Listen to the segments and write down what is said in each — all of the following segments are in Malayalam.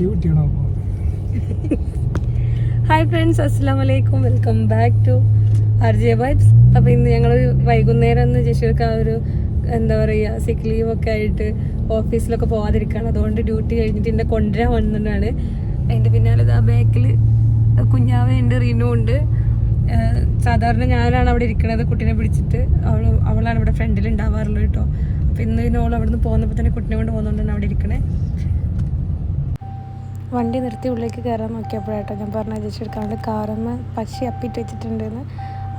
വലിയ കുട്ടിയാണോ ഹായ് ഫ്രണ്ട്സ് അസ്സാം വലൈക്കും welcome back to R J vibes അപ്പോൾ ഇന്ന് ഞങ്ങൾ വൈകുന്നേരം ഒന്ന് ജഷീർക്ക് ആ ഒരു എന്താ പറയുക സിക്ക് ഒക്കെ ആയിട്ട് ഓഫീസിലൊക്കെ പോകാതിരിക്കുകയാണ് അതുകൊണ്ട് ഡ്യൂട്ടി കഴിഞ്ഞിട്ട് എന്നെ കൊണ്ടുവരാൻ വന്നിട്ടാണ്. അതിന്റെ പിന്നാലെ ആ ബാക്കിൽ കുഞ്ഞാവയുണ്ട് റീനു ഉണ്ട്. സാധാരണ ഞാനാണ് അവിടെ ഇരിക്കുന്നത് കുട്ടീനെ പിടിച്ചിട്ട്. അവൾ അവളാണ് ഇവിടെ ഫ്രണ്ടിൽ ഉണ്ടാവാറുള്ളത് കേട്ടോ. അപ്പോൾ ഇന്ന് പിന്നെ അവൾ അവിടെ നിന്ന് പോകുന്നപ്പോൾ തന്നെ കുട്ടീനെ കൊണ്ട് പോകുന്നതുകൊണ്ടാണ് അവിടെ ഇരിക്കണേ. വണ്ടി നിർത്തി ഉള്ളിലേക്ക് കയറാൻ നോക്കിയപ്പോഴാട്ടോ ഞാൻ പറഞ്ഞ ചേച്ചിയെടുക്കാൻ എടുക്കാണ്ട് കാറമ്മ പശി അപ്പിട്ട് വെച്ചിട്ടുണ്ടെന്ന്.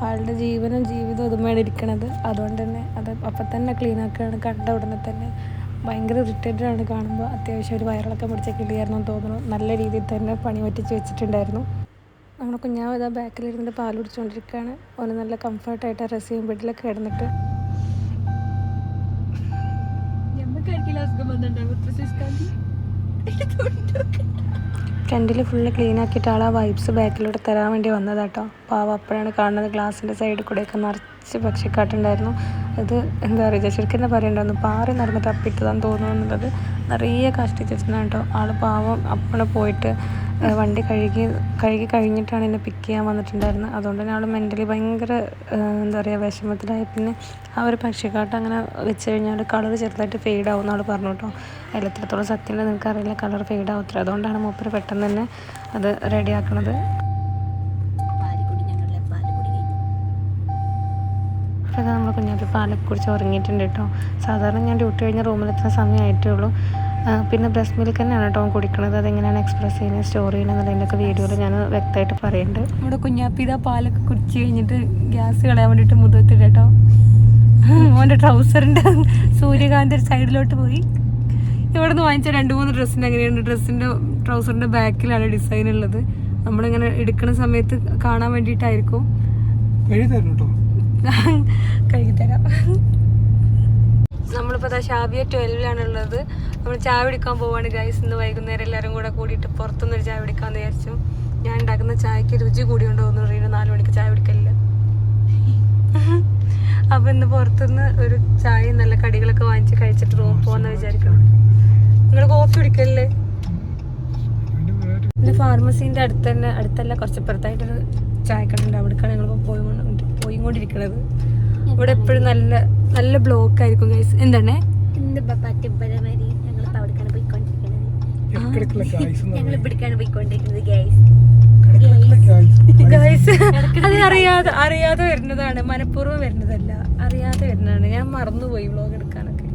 ആളുടെ ജീവനും ജീവിതവും അതുമാണ് ഇരിക്കണത്. അതുകൊണ്ട് തന്നെ അത് അപ്പം തന്നെ ക്ലീൻ ആക്കുകയാണ്. കണ്ട ഉടനെ തന്നെ ഭയങ്കര ഇറിറ്റേറ്റഡ് ആണ് കാണുമ്പോൾ അത്യാവശ്യം ഒരു വയറിളക്കം പിടിച്ച എന്ന് തോന്നുന്നു. നല്ല രീതിയിൽ തന്നെ പണി പറ്റിച്ച് വെച്ചിട്ടുണ്ടായിരുന്നു. നമ്മുടെ കുഞ്ഞാവ് ഇതാ ബാക്കിലിരുന്നിട്ട് പാൽ കുടിച്ചുകൊണ്ടിരിക്കുകയാണ് ഓന് നല്ല കംഫർട്ടായിട്ട് റെസ്റ്റ് ചെയ്യും ബെഡിലൊക്കെ കിടന്നിട്ട്. ഫ്രണ്ടിൽ ഫുള്ള് ക്ലീൻ ആക്കിയിട്ട് ആൾ ആ വൈബ്സ് ബാക്കിലൂടെ തരാൻ വേണ്ടി വന്നതാട്ടോ. പാവം അപ്പോഴാണ് കാണുന്നത് ഗ്ലാസിന്റെ സൈഡിൽ കൂടെയൊക്കെ നിറച്ച് പക്ഷിക്കാട്ടുണ്ടായിരുന്നു. അത് എന്താ പറയുക ശരിക്കും എന്താ പറയണ്ടായിരുന്നു പാറി നടന്ന് തപ്പിട്ടതാന്ന് തോന്നുന്നു എന്നുള്ളത്. നിറയെ കഷ്ടിച്ചിട്ടാണ് കേട്ടോ. ആൾ പാവം അപ്പോൾ പോയിട്ട് വണ്ടി കഴുകി കഴുകി കഴിഞ്ഞിട്ടാണ് എന്നെ പിക്ക് ചെയ്യാൻ വന്നിട്ടുണ്ടായിരുന്നത്. അതുകൊണ്ട് തന്നെ അവൾ മെന്റലി ഭയങ്കര എന്താ പറയുക വിഷമത്തിലായി. പിന്നെ ആ ഒരു പക്ഷിക്കാട്ട് അങ്ങനെ വെച്ച് കഴിഞ്ഞാൽ കളർ ചെറുതായിട്ട് ഫെയ്ഡ് ആവും എന്നാൾ പറഞ്ഞു കേട്ടോ. അതിൽ എത്രത്തോളം സത്യം നിനക്ക് അറിയില്ല കളർ ഫെയ്ഡ് ആവത്തില്ല അതുകൊണ്ടാണ് മൂപ്പര് പെട്ടെന്ന് തന്നെ അത് റെഡിയാക്കണത് അപ്പോൾ നമ്മൾ കുഞ്ഞാപ്പി പാലൊക്കെ കുടിച്ച് ഉറങ്ങിയിട്ടുണ്ട് കേട്ടോ. സാധാരണ ഞാൻ ഡ്യൂട്ടി കഴിഞ്ഞ റൂമിലെത്തുന്ന സമയമായിട്ടേ ഉള്ളൂ. പിന്നെ ബ്രസ്റ്റ് മിൽക്ക് തന്നെയാണ് കേട്ടോ കുടിക്കണത്. അതെങ്ങനെയാണ് എക്സ്പ്രസ് ചെയ്യുന്നത് സ്റ്റോർ ചെയ്യുന്നത് എന്നുള്ളതിന്റെയൊക്കെ വീഡിയോയിൽ ഞാൻ വ്യക്തമായിട്ട് പറയുന്നുണ്ട്. നമ്മുടെ കുഞ്ഞാപ്പി ഇതാ പാലൊക്കെ കുടിച്ച് കഴിഞ്ഞിട്ട് ഗ്യാസ് കളയാൻ വേണ്ടിയിട്ട് മുതത്തില്ല കേട്ടോ. മോന്റെ ട്രൗസറിന്റെ സൂര്യകാന്തി സൈഡിലോട്ട് പോയി. ഇവിടെ നിന്ന് വാങ്ങിച്ച രണ്ട് മൂന്ന് ഡ്രസ്സിന്റെ എങ്ങനെയാണ് ഡ്രസ്സിന്റെ ട്രൗസറിന്റെ ബാക്കിലാണ് ഡിസൈൻ ഉള്ളത്. നമ്മളിങ്ങനെ എടുക്കുന്ന സമയത്ത് കാണാൻ വേണ്ടിയിട്ടായിരിക്കും. കഴുകി തരാം. നമ്മളിപ്പോൾ ദാ ഷാബിയ ട്വൽവിലാണ് ഉള്ളത്. നമ്മൾ ചായ പിടിക്കാൻ പോവാണ് ഗൈസ് ഇന്ന് വൈകുന്നേരം എല്ലാവരും കൂടെ കൂടിയിട്ട് പുറത്തുനിന്നൊരു ചായ പിടിക്കാമെന്ന് വിചാരിച്ചു. ഞാൻ ഉണ്ടാക്കുന്ന ചായക്ക് രുചി കൂടി ഉണ്ടോ എന്ന് പറയുന്നത് നാല് മണിക്ക് ചായ പിടിക്കലില്ല അപ്പം ഇന്ന് പുറത്തുനിന്ന് ഒരു ചായ നല്ല കടികളൊക്കെ വാങ്ങിച്ച് കഴിച്ചിട്ട് റൂം പോകാമെന്ന് വിചാരിക്കണം നിങ്ങൾ കോഫി കുടിക്കല്ലേ പിന്നെ ഫാർമസീന്റെ അടുത്ത് തന്നെ അടുത്തല്ല കുറച്ച് ഇപ്പുറത്തായിട്ടൊരു ചായക്കടുണ്ട് അവിടേക്കാണ് ഞങ്ങൾ പോയി പോയിക്കൊണ്ടിരിക്കുന്നത് ഇവിടെ എപ്പോഴും നല്ല നല്ല ബ്ലോക്ക് ആയിരിക്കും ഗൈസ് എന്താണ് എന്ത് പറ്റുമ്പരമാരി ഞങ്ങൾ അവിടേക്കാണ് പോയിക്കൊണ്ടിരിക്കുന്നത്. ഞങ്ങൾ ഇവിടേക്കാണ് ഗൈസ് അറിയാതെ അറിയാതെ വരുന്നതാണ് മനഃപൂർവം വരുന്നതല്ല അറിയാതെ വരുന്നതാണ്. ഞാൻ മറന്നുപോയി വ്ലോഗ് എടുക്കാനൊക്കെ.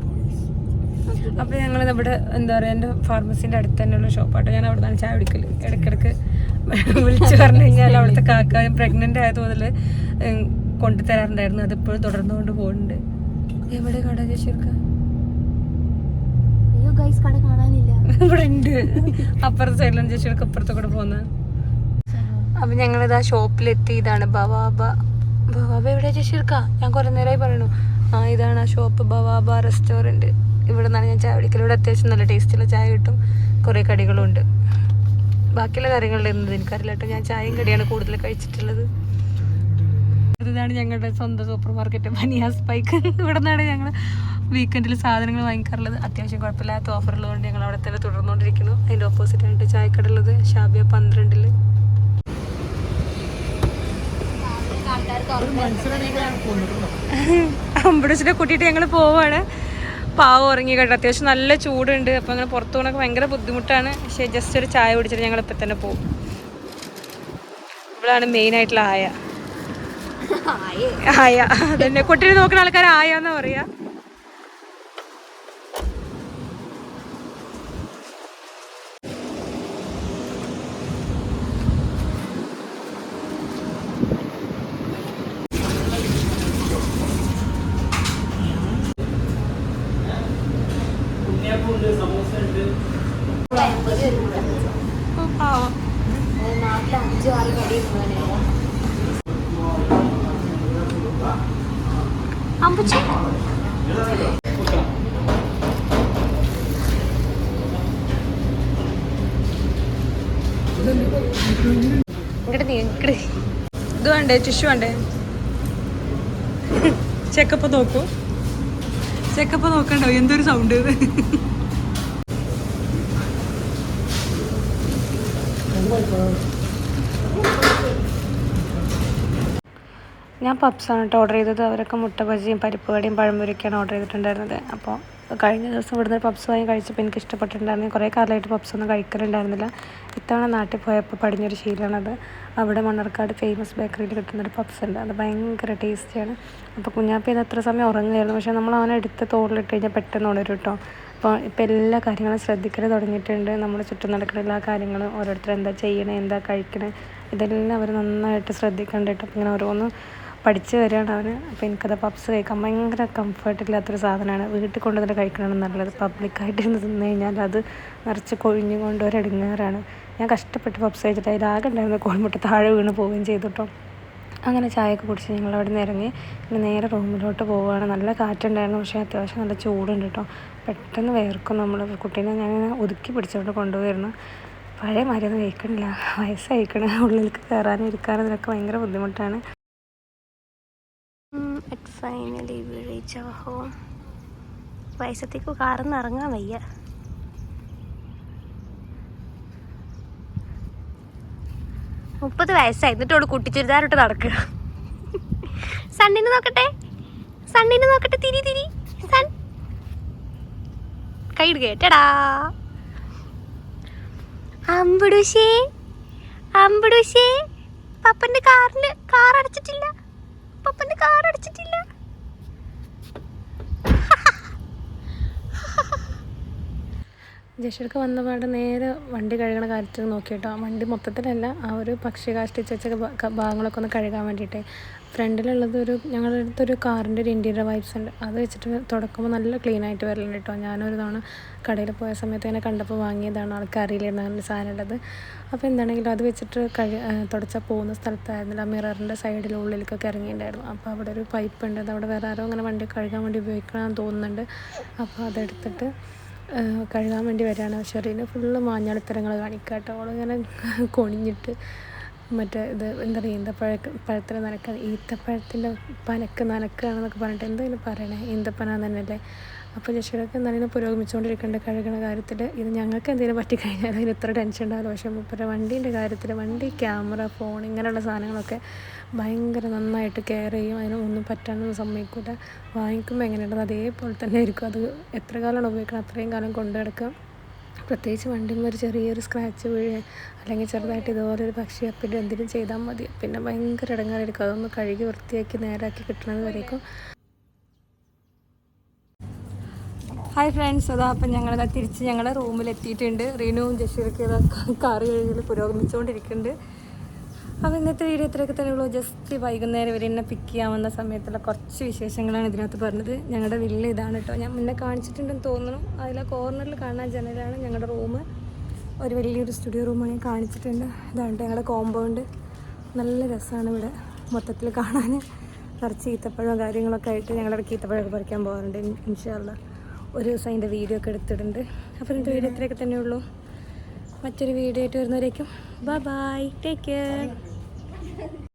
അപ്പൊ ഞങ്ങൾ നമ്മുടെ എന്താ പറയാ എന്റെ ഫാർമസിന്റെ അടുത്ത് തന്നെയുള്ള ഷോപ്പാട്ടോ ഞാൻ അവിടെ നിന്നാണ് ചായ കുടിക്കൽ. ഇടക്കിടക്ക് വിളിച്ചു പറഞ്ഞു കഴിഞ്ഞാൽ അവിടുത്തെ കാക്ക പ്രഗ്നന്റ് ആയത് മുതൽ കൊണ്ടുതരാറുണ്ടായിരുന്നു. അതിപ്പോഴും തുടർന്നുകൊണ്ട് പോകുന്നുണ്ട് എവിടെ കട ചേച്ചിർക്ക് അയ്യോ ഗൈസ് കട കാണാനില്ല ഉണ്ട് അപ്പുറത്തെ സൈഡിലാണ് ചേച്ചിയുടെ അപ്പുറത്തെ കൂടെ പോകുന്നത് അപ്പൊ ഞങ്ങളിതാ ഷോപ്പിലെത്തി ഇതാണ് ബവാബ. ബവാബ എവിടെ ചേച്ചിർക്ക ഞാൻ കുറെ നേരമായി പറയണു ആ ഇതാണ് ആ ഷോപ്പ് ബവാബ റെസ്റ്റോറന്റ്. ഇവിടെ നിന്നാണ് ഞാൻ ചായ കുടിക്കൽ ഇവിടെ അത്യാവശ്യം നല്ല ടേസ്റ്റുള്ള ചായ കിട്ടും. കുറേ കടികളും ഉണ്ട് ബാക്കിയുള്ള കാര്യങ്ങളുടെ എന്ത് എനിക്കറിയില്ല കേട്ടോ. ഞാൻ ചായയും കടിയാണ് കൂടുതൽ കഴിച്ചിട്ടുള്ളത്. ഇതാണ് ഞങ്ങളുടെ സ്വന്തം സൂപ്പർ മാർക്കറ്റ് മനിയാസ് പൈക്ക്. ഇവിടെ നിന്നാണ് ഞങ്ങൾ വീക്കെൻഡിൽ സാധനങ്ങൾ വാങ്ങിക്കാറുള്ളത് അത്യാവശ്യം കുഴപ്പമില്ലാത്ത ഓഫറുള്ളതുകൊണ്ട് ഞങ്ങൾ അവിടെ തന്നെ തുടർന്നുകൊണ്ടിരിക്കുന്നു. അതിന്റെ ഓപ്പോസിറ്റ് ആയിട്ട് ചായക്കട ഉള്ളത് ഷാബിയ പന്ത്രണ്ടിൽ അമ്പടച്ചിനെ കൂട്ടിയിട്ട് ഞങ്ങൾ പോവാണ്. പാവ ഉറങ്ങി കേട്ടോ. അത്യാവശ്യം നല്ല ചൂടുണ്ട്. അപ്പം അങ്ങനെ പുറത്തു പോകണൊക്കെ ഭയങ്കര ബുദ്ധിമുട്ടാണ്. പക്ഷേ ജസ്റ്റ് ഒരു ചായ കുടിച്ചിട്ട് ഞങ്ങൾ ഇപ്പം തന്നെ പോകും ഇവളാണ് മെയിൻ ആയിട്ടുള്ള ആയ. ആയ. അതന്നെ. കുട്ടിയെ നോക്കുന്ന ആൾക്കാർ ആയ എന്നാ പറയാ. അമ്പുച്ചി ഇങ്ങോട്ട് നീ ഇങ്ങോട്ട് ഇത് വേണ്ടേ ടിഷ്യൂ വേണ്ടേ? ചെക്കപ്പ് നോക്കൂ. ചെക്കപ്പ് നോക്കണ്ടോ എന്തൊരു സൗണ്ട്? ഞാൻ പപ്സാണ് കേട്ടോ ഓർഡർ ചെയ്തത്. അവരൊക്കെ മുട്ട ബജിയും പരിപ്പ് കടിയും പഴംപൊരിയൊക്കെയാണ് ഓർഡർ ചെയ്തിട്ടുണ്ടായിരുന്നത്. അപ്പോൾ കഴിഞ്ഞ ദിവസം ഇവിടുന്ന് പപ്സ് വാങ്ങി കഴിച്ചപ്പോൾ എനിക്ക് ഇഷ്ടപ്പെട്ടിട്ടുണ്ടായിരുന്നു. കുറേ കാലമായിട്ട് പപ്സ് ഒന്നും കഴിക്കലുണ്ടായിരുന്നില്ല. ഇത്തവണ നാട്ടിൽ പോയപ്പോൾ പടിഞ്ഞൊരു ശീലമാണത്. അവിടെ മണ്ണാർക്കാട് ഫേമസ് ബേക്കറിയിൽ കിട്ടുന്നൊരു പപ്സ് ഉണ്ട്. അത് ഭയങ്കര ടേസ്റ്റിയാണ് അപ്പോൾ കുഞ്ഞാപ്പി ഇത് അത്ര സമയം ഉറങ്ങുകയായിരുന്നു പക്ഷേ നമ്മൾ അവനെ എടുത്ത് തോളിലിട്ട് കഴിഞ്ഞാൽ പെട്ടെന്ന് ഉണരും കേട്ടോ. അപ്പോൾ ഇപ്പോൾ എല്ലാ കാര്യങ്ങളും ശ്രദ്ധിക്കൽ തുടങ്ങിയിട്ടുണ്ട്. നമ്മൾ ചുറ്റും നടക്കുന്ന എല്ലാ കാര്യങ്ങളും ഓരോരുത്തർ എന്താ ചെയ്യണേ എന്താ കഴിക്കണേ ഇതെല്ലാം അവർ നന്നായിട്ട് ശ്രദ്ധിക്കുന്നുണ്ട് കേട്ടോ. അപ്പോൾ ഇങ്ങനെ ഓരോന്ന് പഠിച്ച് വരികയാണ് അവന് അപ്പോൾ എനിക്കത് പപ്സ് കഴിക്കാൻ ഭയങ്കര കംഫർട്ടില്ലാത്തൊരു സാധനമാണ്. വീട്ടിൽ കൊണ്ടുവന്നിട്ട് കഴിക്കണമെന്ന് നല്ലത് പബ്ലിക്കായിട്ട് ഇരുന്ന് തിന്നു കഴിഞ്ഞാൽ അത് നിറച്ച് കൊഴിഞ്ഞു കൊണ്ടുവരെ ഇടുങ്ങാറാണ് ഞാൻ കഷ്ടപ്പെട്ട് പപ്സ് കഴിച്ചിട്ട് അതിലാകെ ഉണ്ടായിരുന്ന കോൾമുട്ട താഴെ വീണ് പോവുകയും ചെയ്തു കേട്ടോ അങ്ങനെ ചായയൊക്കെ കുടിച്ച് ഞങ്ങൾ അവിടെ നിന്ന് ഇറങ്ങി പിന്നെ നേരെ റൂമിലോട്ട് പോവുകയാണ്. നല്ല കാറ്റുണ്ടായിരുന്നു പക്ഷേ അത്യാവശ്യം നല്ല ചൂടുണ്ട് കേട്ടോ പെട്ടെന്ന് വേർക്കും നമ്മൾ കുട്ടീനെ ഞാൻ ഒതുക്കി പിടിച്ചോണ്ട് കൊണ്ടുപോയിരുന്നു. പഴയ മരുന്ന് കഴിക്കണില്ല. വയസ്സായിക്കണ. ഉള്ളിലേക്ക് കയറാനും ഇരിക്കാനും ഇതിനൊക്കെ ഭയങ്കര ബുദ്ധിമുട്ടാണ്. Finally we reach our home വയസ്സത്തേക്ക് കാറിന്ന് ഇറങ്ങാൻ വയ്യ. മുപ്പത് വയസ്സായി. എന്നിട്ടോട് കുട്ടിച്ചുരിദാറിട്ട് നടക്കുക സണ്ണിന് നോക്കട്ടെ. സണ്ണിന് നോക്കട്ടെ തിരി തിരി. സൺ. കൈയിട് കേട്ടടാ അമ്പുഡുശേ അമ്പുഡുശേ പപ്പന്റെ കാറിന് കാർ അടച്ചിട്ടില്ല പപ്പന്റെ കാർ അടച്ചിട്ടില്ല ജഷർക്ക് വന്നപാട് നേരെ വണ്ടി കഴുകണ കാര്യത്തിൽ നോക്കിയിട്ടോ. വണ്ടി മൊത്തത്തിലല്ല ആ ഒരു പക്ഷി കാഷ്ടിച്ച് വെച്ച ഭാഗങ്ങളൊക്കെ ഒന്ന് കഴുകാൻ വേണ്ടിയിട്ട്. ഫ്രണ്ടിലുള്ളത് ഒരു ഞങ്ങളുടെ അടുത്തൊരു കാറിന്റെ ഒരു ഇന്റീരിയർ വൈബ്സ് ഉണ്ട്. അത് വെച്ചിട്ട് തുടക്കുമ്പോൾ നല്ല ക്ലീൻ ആയിട്ട് വരലുണ്ട് കേട്ടോ ഞാനൊരു തവണ കടയിൽ പോയ സമയത്ത് ഇങ്ങനെ കണ്ടപ്പോൾ വാങ്ങിയതാണ്. ആൾക്ക് അറിയില്ലായിരുന്നു അങ്ങനെ സാധനം ഉള്ളത്. അപ്പോൾ എന്താണെങ്കിലും അത് വെച്ചിട്ട് കഴി തുടച്ചാൽ പോകുന്ന സ്ഥലത്തായിരുന്നില്ല ആ മിററിന്റെ സൈഡിൽ ഉള്ളിലേക്കൊക്കെ ഇറങ്ങിയിട്ടുണ്ടായിരുന്നു. അപ്പോൾ അവിടെ ഒരു പൈപ്പ് ഉണ്ട്. അത് അവിടെ വേറെ ആരോ അങ്ങനെ വണ്ടി കഴുകാൻ വേണ്ടി ഉപയോഗിക്കണമെന്ന് തോന്നുന്നുണ്ട്. അപ്പോൾ അതെടുത്തിട്ട് കഴുകാൻ വേണ്ടി വരികയാണ്. പക്ഷേ അറിയുന്നത് ഫുള്ള് മാഞ്ഞാളിത്തരങ്ങൾ കാണിക്കുക കേട്ടോ. അവളിങ്ങനെ കൊണിഞ്ഞിട്ട് മറ്റേ ഇത് എന്താ പറയുക ഈന്തപ്പഴ പഴത്തിന് നനക്കാൻ ഈത്തപ്പഴത്തിന്റെ പനക്ക് നനക്കുകയാണെന്നൊക്കെ പറഞ്ഞിട്ട് എന്താ ഇതിന് പറയണേ. ഈന്തപ്പന തന്നെയല്ലേ അപ്പോൾ ജഷീറൊക്കെ എന്താണ് പുരോഗമിച്ചുകൊണ്ടിരിക്കേണ്ട കഴുകണ കാര്യത്തിൽ ഇത് ഞങ്ങൾക്ക് എന്തെങ്കിലും പറ്റിക്കഴിഞ്ഞാൽ അതിന് ഇത്ര ടെൻഷൻ ഉണ്ടാവില്ല. പക്ഷേ മുപ്പര വണ്ടീന്റെ കാര്യത്തിൽ വണ്ടി ക്യാമറ ഫോൺ ഇങ്ങനെയുള്ള സാധനങ്ങളൊക്കെ ഭയങ്കര നന്നായിട്ട് കെയർ ചെയ്യും. അതിന് ഒന്നും പറ്റാനൊന്നും സമ്മതിക്കില്ല വാങ്ങിക്കുമ്പോൾ എങ്ങനെയുണ്ടത് അതേപോലെ തന്നെ ആയിരിക്കും അത് എത്ര കാലമാണ് ഉപയോഗിക്കണം അത്രയും കാലം കൊണ്ടു നടക്കുക പ്രത്യേകിച്ച് വണ്ടിയിൽ ഒരു ചെറിയൊരു സ്ക്രാച്ച് വീഴുക അല്ലെങ്കിൽ ചെറുതായിട്ട് ഇതുപോലെ ഒരു പക്ഷി അപ്പിന്റെ എന്തെങ്കിലും ചെയ്താൽ മതി. പിന്നെ ഭയങ്കര ഇടങ്ങാറായിരിക്കും. അതൊന്ന് കഴുകി വൃത്തിയാക്കി നേരാക്കി കിട്ടണത് വരേക്കും. ഹായ് ഫ്രണ്ട്സ് അതാ അപ്പം ഞങ്ങളിതാ തിരിച്ച് ഞങ്ങളുടെ റൂമിൽ എത്തിയിട്ടുണ്ട് റീനുവും ജഷീറൊക്കെ ഇതാ കാറ് കഴുകൽ പുരോഗമിച്ചുകൊണ്ടിരിക്കുന്നുണ്ട്. അപ്പോൾ ഇന്നത്തെ വീഡിയോ ഇത്രയൊക്കെ തന്നെ ഉള്ളൂ. ജസ്റ്റ് വൈകുന്നേരം വരെ എന്നെ പിക്ക് ചെയ്യാവുന്ന സമയത്തുള്ള കുറച്ച് വിശേഷങ്ങളാണ് ഇതിനകത്ത് പറഞ്ഞത്. ഞങ്ങളുടെ വില്ല ഇതാണ് കേട്ടോ ഞാൻ മുന്നേ കാണിച്ചിട്ടുണ്ടെന്ന് തോന്നുന്നു. അതിലെ കോർണറിൽ കാണാൻ ജനലാണ് ഞങ്ങളുടെ റൂം ഒരു വലിയൊരു സ്റ്റുഡിയോ റൂമാണ് ഞാൻ കാണിച്ചിട്ടുണ്ട്. ഇതാണ് ഞങ്ങളുടെ കോമ്പൗണ്ട് നല്ല രസമാണ് ഇവിടെ മൊത്തത്തിൽ കാണാൻ. നിറച്ച് ഈത്തപ്പഴവും കാര്യങ്ങളൊക്കെ ആയിട്ട് ഞങ്ങളുടെ ഈത്തപ്പഴമൊക്കെ പറിക്കാൻ പോകാറുണ്ട് ഇൻഷാല്ല ഒരു ദിവസം അതിന്റെ വീഡിയോ ഒക്കെ എടുത്തിട്ടുണ്ട്. അപ്പോൾ ഇന്നത്തെ വീഡിയോ ഇത്രയൊക്കെ തന്നെ ഉള്ളൂ മറ്റൊരു വീഡിയോ ആയിട്ട് വരുന്നവരേക്കും ബൈ ബൈ ടേക്ക് കെയർ